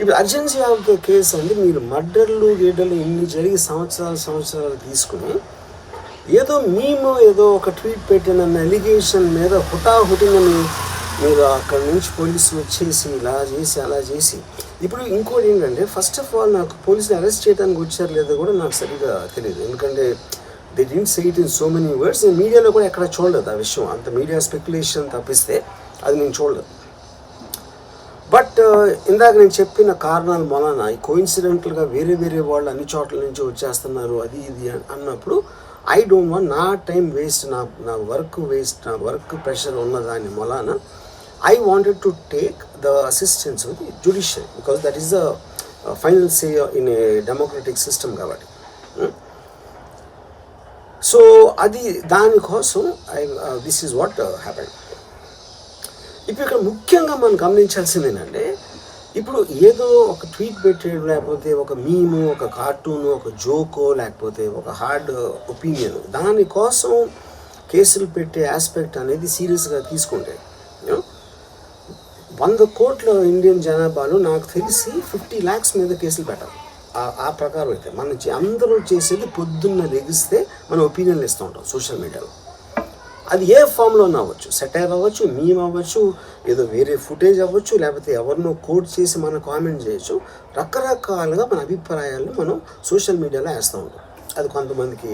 ఇప్పుడు urgency of the case అంటే మీరు మర్డర్లు గీడలు ఇన్ని జరిగి సంవత్సరాలు సంవత్సరాలు తీసుకుని ఏదో మేము ఏదో ఒక ట్వీట్ పెట్టిన ఎలిగేషన్ మీద హుటాహుటినని మీరు అక్కడ నుంచి పోలీసులు వచ్చేసి ఇలా చేసి అలా చేసి. ఇప్పుడు ఇంకోటి ఏంటంటే ఫస్ట్ ఆఫ్ ఆల్ నాకు పోలీసులు అరెస్ట్ చేయడానికి వచ్చారు లేదో కూడా నాకు సరిగా తెలియదు ఎందుకంటే they didn't say it in so many words నేను మీడియాలో కూడా ఎక్కడ చూడలేదు ఆ విషయం. అంత మీడియా స్పెక్యులేషన్ తప్పిస్తే అది నేను చూడలేదు. బట్ ఇందాక నేను చెప్పిన కారణాల వలన ఈ కోయిన్సిడెంటల్గా వేరే వేరే వాళ్ళు అన్ని చోట్ల నుంచి వచ్చేస్తున్నారు అది ఇది అని అన్నప్పుడు ఐ డోంట్ వాంట్ నా టైం వేస్ట్ నా నా వర్క్ వేస్ట్ నా వర్క్ ప్రెషర్ ఉన్న దాని వలన I wanted to take the assistance with the because that is the final say in a democratic system కాబట్టి. Hmm? సో అది దానికోసం I this is what happened ఇప్పుడు ఇక్కడ ముఖ్యంగా మనం గమనించాల్సింది ఏంటంటే ఇప్పుడు ఏదో ఒక ట్వీట్ పెట్టేయడం లేకపోతే ఒక మీము ఒక కార్టూన్ ఒక జోకో లేకపోతే ఒక హార్డ్ ఒపీనియన్. దానికోసం కేసులు పెట్టే ఆస్పెక్ట్ అనేది సీరియస్గా తీసుకుంటే వంద కోట్ల ఇండియన్ జనాభాలో నాకు తెలిసి ఫిఫ్టీ ల్యాక్స్ మీద కేసులు పెట్టాలి. ఆ- ఆ ప్రకారం అయితే. మన అందరూ చేసేది పొద్దున్న లెగిస్తే మనం ఒపీనియన్లు ఇస్తూ ఉంటాం సోషల్ మీడియాలో. అది ఏ ఫామ్లో అవ్వచ్చు. సెటైర్ అవ్వచ్చు మీమ్ అవ్వచ్చు ఏదో వేరే ఫుటేజ్ అవ్వచ్చు లేకపోతే ఎవరినో కోట్ చేసి మనం కామెంట్ చేయొచ్చు. రకరకాలుగా మన అభిప్రాయాలను మనం సోషల్ మీడియాలో వేస్తూ ఉంటాం. అది కొంతమందికి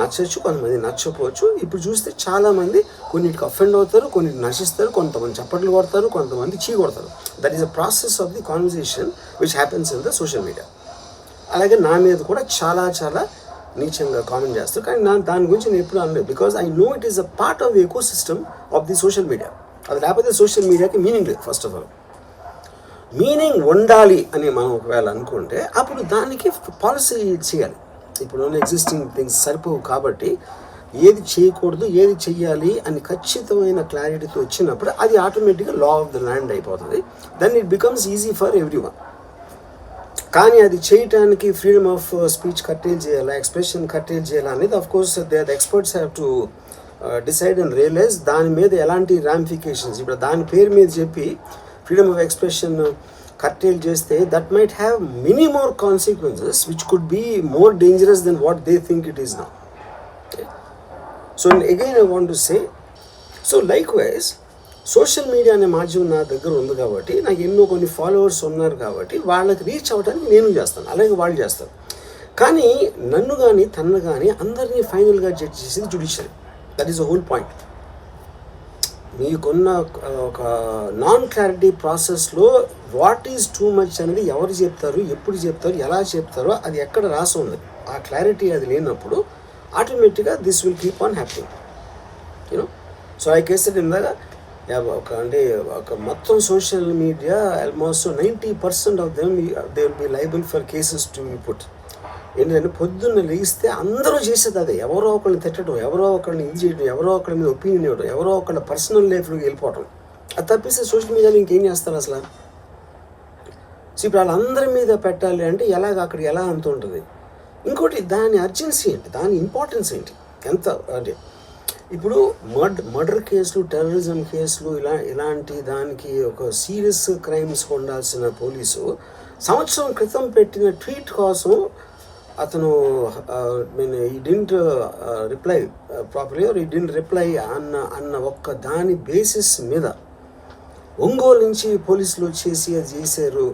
నచ్చచ్చు కొంతమంది నచ్చకపోవచ్చు. ఇప్పుడు చూస్తే చాలామంది కొన్నిటికి అఫెండ్ అవుతారు కొన్నిటి నశిస్తారు కొంతమంది చప్పట్లు కొడతారు కొంతమంది చీ కొడతారు. That is a process of the conversation which happens in the social media అలాగే నా మీద కూడా చాలా చాలా నీచంగా కామెంట్ చేస్తారు కానీ నా దాని గురించి నేను ఎప్పుడు అనలేదు. Because I know it is a part of the ecosystem of the social media అది లేకపోతే సోషల్ మీడియాకి మీనింగ్ లేదు ఫస్ట్ ఆఫ్ ఆల్ మీనింగ్ ఉండాలి అని మనం ఒకవేళ అనుకుంటే అప్పుడు దానికి పాలసీ చేయాలి. ఇప్పుడు ఉన్న ఎగ్జిస్టింగ్ థింగ్స్ సరిపోవు కాబట్టి ఏది చేయకూడదు ఏది చెయ్యాలి అని ఖచ్చితమైన క్లారిటీతో వచ్చినప్పుడు అది ఆటోమేటిక్గా లా ఆఫ్ ద ల్యాండ్ అయిపోతుంది. Then it becomes easy for everyone కానీ అది చేయటానికి ఫ్రీడమ్ ఆఫ్ స్పీచ్ కట్టేల్ చేయాలా ఎక్స్ప్రెషన్ కట్టేల్ చేయాలా అనేది of course they the experts have to decide and realise దాని మీద ఎలాంటి రామిఫికేషన్స్ ఇప్పుడు దాని పేరు మీద చెప్పి ఫ్రీడమ్ ఆఫ్ ఎక్స్ప్రెషన్ కర్టైల్ చేస్తే that might have many more consequences which could be more dangerous than what they think it is now so again I want to say so likewise social media అనే మాధ్యమం నా దగ్గర ఉంది కాబట్టి నాకు ఎన్నో కొన్ని ఫాలోవర్స్ ఉన్నారు కాబట్టి వాళ్ళకి రీచ్ అవ్వడానికి నేను చేస్తాను. అలాగే వాళ్ళు చేస్తారు. కానీ నన్ను కానీ తన్ను కానీ అందరినీ ఫైనల్గా జడ్జ్ చేసేది judiciary that is a whole point మీకున్న ఒక నాన్ క్లారిటీ ప్రాసెస్లో వాట్ ఈజ్ టూ మచ్ అనేది ఎవరు చెప్తారు ఎప్పుడు చెప్తారు ఎలా చెప్తారో అది ఎక్కడ రాసి ఉంది ఆ క్లారిటీ అది లేనప్పుడు ఆటోమేటిక్గా this will keep on happy you know so I cased ఇందాక ఒక అంటే ఒక మొత్తం social media almost ninety percent of them they will be liable for cases to be put ఏంటంటే పొద్దున్న లేస్తే అందరూ చేసేది అదే. ఎవరో ఒకరిని తిట్టడం ఎవరో ఒకరిని ఇది చేయడం ఎవరో ఒకరి మీద ఒపీనియన్ ఇవ్వడం ఎవరో ఒకళ్ళ పర్సనల్ లైఫ్లోకి వెళ్ళిపోవడం అది తప్పిస్తే సోషల్ మీడియాలో ఇంకేం చేస్తారు అసలు? సో ఇప్పుడు వాళ్ళందరి మీద పెట్టాలి అంటే ఎలాగ అక్కడ ఎలా అంత ఉంటుంది? ఇంకోటి దాని అర్జెన్సీ ఏంటి? దాని ఇంపార్టెన్స్ ఏంటి? ఎంత అంటే ఇప్పుడు మర్డ్ మర్డర్ కేసులు టెర్రరిజం కేసులు ఇలా ఇలాంటి దానికి ఒక సీరియస్ క్రైమ్స్ ఉండాల్సిన పోలీసు సంవత్సరం క్రితం పెట్టిన ట్వీట్ కోసం అతను mean he didn't reply properly he didn't reply అన్న అన్న ఒక్క దాని బేసిస్ మీద ఒంగోలు నుంచి పోలీసులు వచ్చేసి అది చేశారు.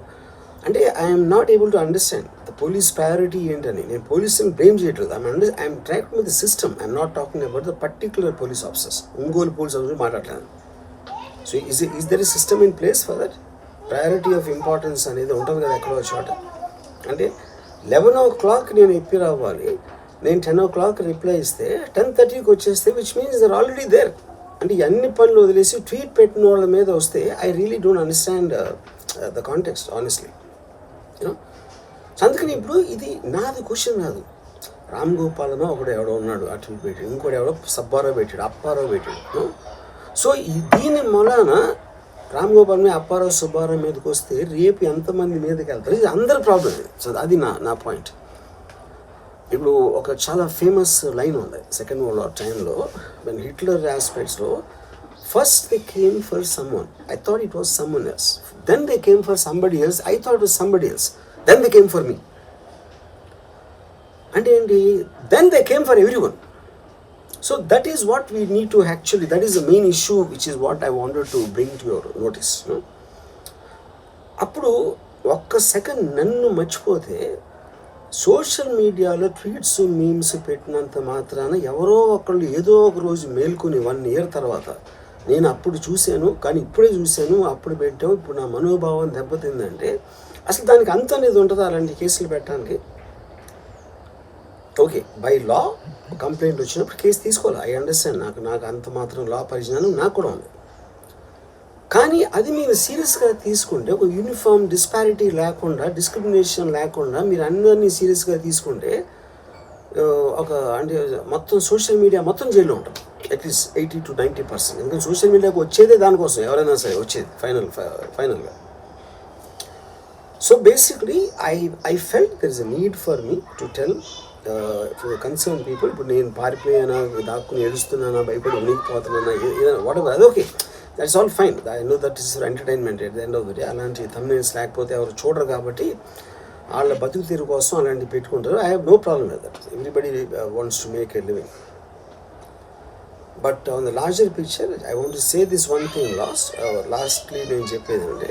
అంటే I'm not able to understand police priority ఏంటని? నేను పోలీసుని బ్లేమ్ చేయట్లేదు. I'm under I'm track with the system I'm not talking about the particular police officers Ongole police officer మాట్లాడలేదు so is is there is system in place for that priority of importance అనేది ఉంటుంది కదా ఎక్కడో చోట. అంటే eleven ఓ clock నేను ఎప్పి రావాలి? నేను టెన్ ఓ క్లాక్ రిప్లై ఇస్తే టెన్ థర్టీకి వచ్చేస్తే which means there already there అంటే అన్ని పనులు వదిలేసి ట్వీట్ పెట్టిన వాళ్ళ మీద వస్తే I really don't understand the context honestly you know అందుకని ఇప్పుడు ఇది నాది క్వశ్చన్ కాదు. రామ్ గోపాలనో ఒకడు ఎవడో ఉన్నాడు అటు పెట్టాడు ఇంకోటి ఎవడో సబ్బారావు పెట్టాడు అప్పారావు పెట్టాడు సో దీని మూలాన రామ్ గోపాల్ మీద అప్పారావు సుబ్బారావు మీదకి వస్తే రేపు ఎంతమంది మీదకి వెళ్తారు? ఇది అందరి ప్రాబ్లం ఇది. సో అది నా నా పాయింట్ ఇప్పుడు ఒక చాలా ఫేమస్ లైన్ ఉంది సెకండ్ వరల్డ్ వార్ టైంలో మన Hitler ఆస్పెక్ట్స్లో first they came for someone I thought it was someone else then they came for somebody else I thought it was somebody else then they came for me అంటే ఏంటి then they came for everyone so that is what we need to actually that is the main issue which is what I wanted to bring to your notice అప్పుడు ఒక్క second నన్ను మర్చిపోతే social మీడియాలో tweets memes పెట్టినంత మాత్రాన ఎవరో ఒకళ్ళు ఏదో ఒక రోజు మేల్కొని వన్ ఇయర్ తర్వాత నేను అప్పుడు చూశాను కానీ ఇప్పుడే చూశాను అప్పుడు పెట్టాము ఇప్పుడు నా మనోభావం దెబ్బతిందంటే అసలు దానికి అంత అనేది ఉంటుందా అలాంటి కేసులు పెట్టడానికి? ఓకే బై లా కంప్లైంట్ వచ్చినప్పుడు కేసు తీసుకోవాలి. ఐ అండర్స్టాండ్ నాకు నాకు అంత మాత్రం లా పరిజ్ఞానం నాకు కూడా ఉంది. కానీ అది మీరు సీరియస్గా తీసుకుంటే ఒక యూనిఫామ్ డిస్పారిటీ లేకుండా డిస్క్రిమినేషన్ లేకుండా మీరు అందరినీ సీరియస్గా తీసుకుంటే ఒక అంటే మొత్తం సోషల్ మీడియా మొత్తం జైల్లో ఉంటుంది at least eighty to ninety percent ఎందుకంటే సోషల్ మీడియాకి వచ్చేదే దానికోసం. ఎవరైనా సరే వచ్చేది. ఫైనల్ ఫైనల్గా so basically I I felt there is a need for me to tell concern people ఇప్పుడు నేను పారిపోయానా? దాక్కుని ఏడుస్తున్నానా? భయపడి ఉనికిపోతున్నానా? ఏదైనా వాట్ ఎవర్ అది okay that's all fine I know that is entertainment at the end of the day అలాంటి తమ్నేల్స్ లేకపోతే ఎవరు చూడరు కాబట్టి వాళ్ళ బతుకు తీరు కోసం అలాంటివి పెట్టుకుంటారు. I have no problem with that everybody wants to make a living but on the larger picture I want say this one thing last lastly నేను చెప్పేది అంటే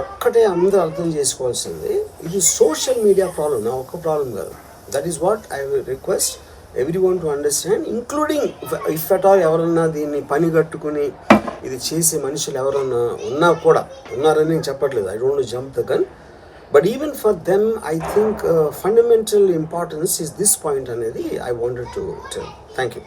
ఒక్కటే అందరూ అర్థం చేసుకోవాల్సింది ఇది సోషల్ మీడియా ప్రాబ్లం నా ఒక్క ప్రాబ్లం కాదు. That is what I request everyone to understand including if at all ఎవరన్నా దీన్ని పని కట్టుకుని ఇది చేసే మనుషులు ఎవరన్నా ఉన్నా కూడా ఉన్నారని నేను చెప్పట్లేదు I don't jump the gun but even for them I think fundamental importance is this point అనేది I wanted to tell thank you